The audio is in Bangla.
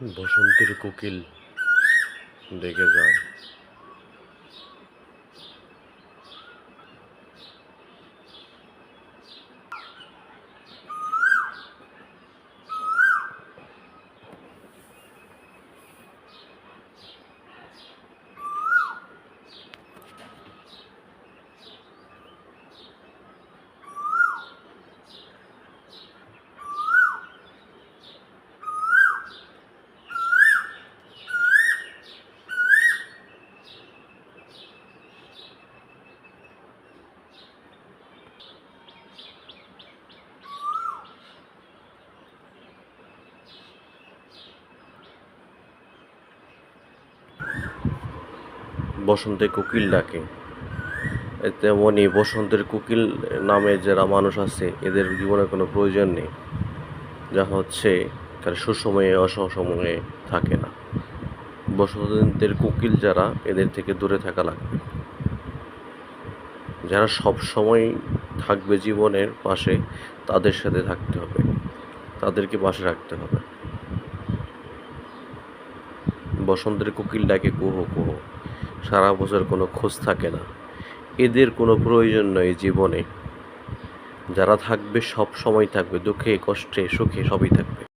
বসন্তের কোকিল ডেকে যায়। বসন্তে কোকিল ডাকে। তেমনই বসন্তের কোকিল নামে যারা মানুষ আছে, এদের জীবনে কোনো প্রয়োজন নেই, যা হচ্ছে তারা সুসময়ে, অসময়ে থাকে না। বসন্তের কোকিল যারা, এদের থেকে দূরে থাকা লাগবে। যারা সব সময় থাকবে জীবনের পাশে, তাদের সাথে থাকতে হবে। তাদেরকে পাশে রাখতে হবে। বসন্তের কোকিল ডাকে, কুহু কুহু। সারা বছর কোনো খোঁজ থাকে না। এদের কোনো প্রয়োজন নয় জীবনে। যারা থাকবে সব সময় থাকবে, দুঃখে, কষ্টে, সুখে সবই থাকবে।